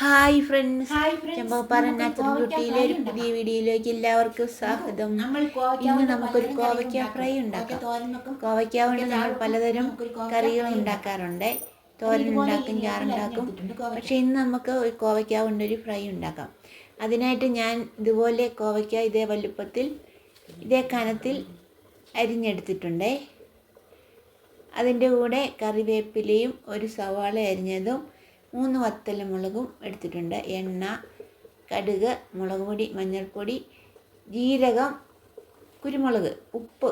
Hi friends hi friends. Chembappara നമുക്ക് natural കോവയ്ക്ക ബ്യൂട്ടിയിലെ ഒരു പുതിയ വീഡിയോയിലേക്ക് എല്ലാവർക്കും സ്വാഗതം. ഇന്ന് നമുക്കൊരു കോവയ്ക്ക ഫ്രൈ ഉണ്ടാക്കാം. കോവയ്ക്ക വേണ്ടി കൊണ്ട് നമ്മൾ പലതരം കറികൾ ഉണ്ടാക്കാറുണ്ട്. തോരൻ ഉണ്ടാക്കും ചാറുണ്ടാക്കും പക്ഷെ ഇന്ന് നമുക്ക് ഒരു കോവയ്ക്ക കൊണ്ടൊരു ഫ്രൈ ഉണ്ടാക്കാം. അതിനായിട്ട് ഞാൻ ഇതുപോലെ കോവയ്ക്ക ഇതേ വലുപ്പത്തിൽ ഇതേ കനത്തിൽ അരിഞ്ഞെടുത്തിട്ടുണ്ട്. അതിന്റെ കൂടെ കറിവേപ്പിലയും ഒരു സവാള അരിഞ്ഞതും മൂന്ന് വത്തലമുളകും എടുത്തിട്ടുണ്ട്. എണ്ണ കടുക് മുളക് പൊടി മഞ്ഞൾപ്പൊടി ജീരകം കുരുമുളക് ഉപ്പ്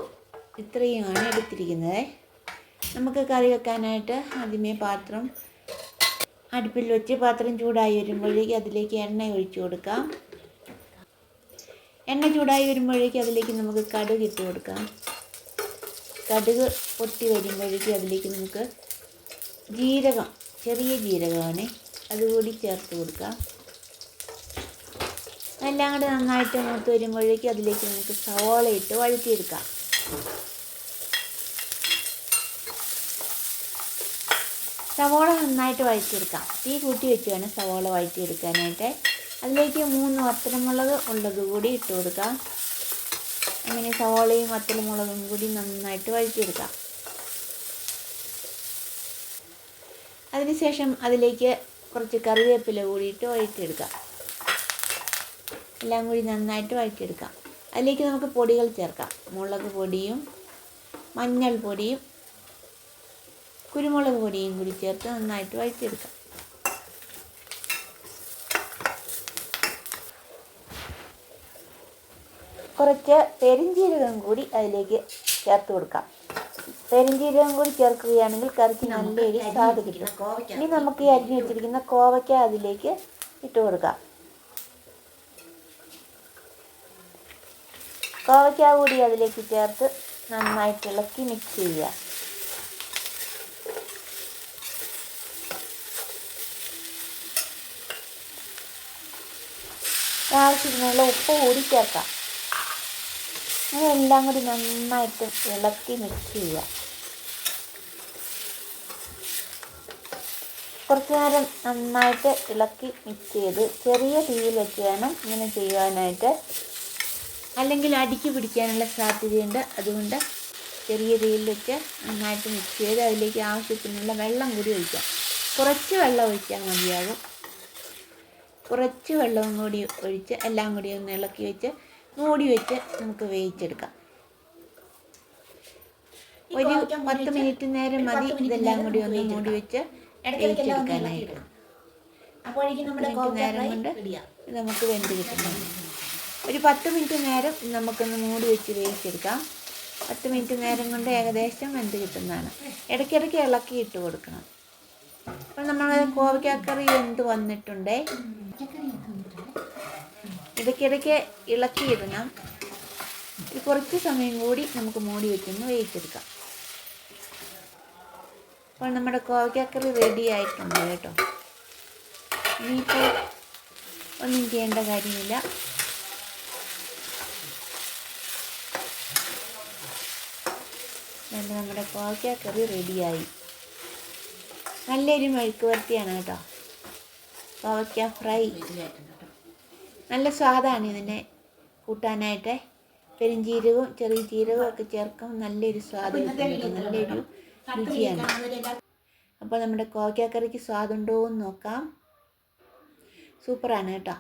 ഇത്രയുമാണ് എടുത്തിരിക്കുന്നത്. നമുക്ക് കറി വെക്കാനായിട്ട് ആദ്യമേ പാത്രം അടുപ്പിൽ വെച്ച് പാത്രം ചൂടായി വരുമ്പോഴേക്ക് അതിലേക്ക് എണ്ണ ഒഴിച്ചു കൊടുക്കാം. എണ്ണ ചൂടായി വരുമ്പോഴേക്ക് അതിലേക്ക് നമുക്ക് കടുക് ഇട്ട് കൊടുക്കാം. കടുക് പൊട്ടി വരുമ്പോഴേക്ക് അതിലേക്ക് നമുക്ക് ജീരകം ചെറിയ ജീരകമാണ്. അതുകൂടി ചേർത്ത് കൊടുക്കാം. എല്ലാം കൂടി നന്നായിട്ട് മൂത്ത് വരുമ്പോഴേക്കും അതിലേക്ക് നമുക്ക് സവോള ഇട്ട് വഴറ്റിയെടുക്കാം. സവോള നന്നായിട്ട് വഴറ്റിയെടുക്കാം. തീ കൂട്ടി വെച്ച് വേണം സവോള വഴറ്റിയെടുക്കാനായിട്ട്. അതിലേക്ക് മൂന്ന് വത്തലമുളക് ഉള്ളത് കൂടി ഇട്ട് കൊടുക്കാം. അങ്ങനെ സവോളയും വത്തലമുളകും കൂടി നന്നായിട്ട് വഴറ്റിയെടുക്കാം. അതിനുശേഷം അതിലേക്ക് കുറച്ച് കറിവേപ്പില കൂടിയിട്ട് വഴറ്റിയെടുക്കാം. എല്ലാം കൂടി നന്നായിട്ട് വഴറ്റിയെടുക്കാം. അതിലേക്ക് നമുക്ക് പൊടികൾ ചേർക്കാം. മുളക് പൊടിയും മഞ്ഞൾ പൊടിയും കുരുമുളക് പൊടിയും കൂടി ചേർത്ത് നന്നായിട്ട് വഴറ്റിയെടുക്കാം. കുറച്ച് പെരിഞ്ജീരകം കൂടി അതിലേക്ക് ചേർത്ത് കൊടുക്കാം. പെരിഞ്ജീരകം കൂടി ചേർക്കുകയാണെങ്കിൽ കറിക്ക് നല്ലൊരു സ്വാദ് കിട്ടും. ഇനി നമുക്ക് ഈ അരിഞ്ഞു വെച്ചിരിക്കുന്ന കോവയ്ക്ക അതിലേക്ക് ഇട്ട് കൊടുക്കാം. കോവയ്ക്ക കൂടി അതിലേക്ക് ചേർത്ത് നന്നായിട്ട് ഇളക്കി മിക്സ് ചെയ്യുക. ആവശ്യത്തിനുള്ള ഉപ്പ് കൂടി ചേർക്കാം. അങ്ങനെ എല്ലാം കൂടി നന്നായിട്ട് ഇളക്കി മിക്സ് ചെയ്യുക. കുറച്ച് നേരം നന്നായിട്ട് ഇളക്കി മിക്സ് ചെയ്ത് ചെറിയ തീയിൽ വെച്ച് വേണം ഇങ്ങനെ ചെയ്യുവാനായിട്ട് അല്ലെങ്കിൽ അടിക്ക് പിടിക്കാനുള്ള സാധ്യതയുണ്ട്. അതുകൊണ്ട് ചെറിയ തീയിൽ വെച്ച് നന്നായിട്ട് മിക്സ് ചെയ്ത് അതിലേക്ക് ആവശ്യത്തിനുള്ള വെള്ളം കൂടി ഒഴിക്കാം. കുറച്ച് വെള്ളം ഒഴിച്ചാൽ മതിയാകും. കുറച്ച് വെള്ളവും കൂടി ഒഴിച്ച് എല്ലാം കൂടി ഒന്ന് ഇളക്കി വെച്ച് മൂടി വെച്ച് നമുക്ക് വേവിച്ചെടുക്കാം. ഒരു പത്ത് മിനിറ്റ് നേരം മതി ഇതെല്ലാം കൂടി ഒന്ന് മൂടി വെച്ച് വേവിച്ചെടുക്കാനായിട്ട്. നേരം കൊണ്ട് നമുക്ക് വെന്ത് കിട്ടുന്നുണ്ട്. ഒരു പത്ത് മിനിറ്റ് നേരം നമുക്കൊന്ന് മൂടി വെച്ച് വേവിച്ചെടുക്കാം. പത്ത് മിനിറ്റ് നേരം കൊണ്ട് ഏകദേശം വെന്ത് കിട്ടുന്നതാണ്. ഇടയ്ക്കിടയ്ക്ക് ഇളക്കി ഇട്ട് കൊടുക്കണം. അപ്പം നമ്മൾ കോവയ്ക്കാക്കറി എന്ത് വന്നിട്ടുണ്ടേ? ഇടയ്ക്കിടയ്ക്ക് ഇളക്കിയിടണം കുറച്ച് സമയം കൂടി നമുക്ക് മൂടി വെച്ചൊന്ന് വേവിച്ചെടുക്കാം. അപ്പോൾ നമ്മുടെ കോവക്കറി റെഡി ആയിട്ടുണ്ട് കേട്ടോ. ഇനിയിപ്പോൾ ഒന്നും ചെയ്യേണ്ട കാര്യമില്ല. നമ്മുടെ കോവക്കറി റെഡിയായി നല്ലൊരു മെഴുക്ക് വരട്ടിയാണ് കേട്ടോ. കോവയ്ക്ക ഫ്രൈ. നല്ല സ്വാദാണ് ഇതിനെ കൂട്ടാനായിട്ട്. പെരുംജീരകവും ചെറിയ ജീരകവും ഒക്കെ ചേർക്കും നല്ലൊരു സ്വാദ് നല്ലൊരു രുചിയാണ്. അപ്പോൾ നമ്മുടെ കോവയ്ക്കാക്കറിക്ക് സ്വാദുണ്ടോ എന്ന് നോക്കാം. സൂപ്പറാണ് കേട്ടോ.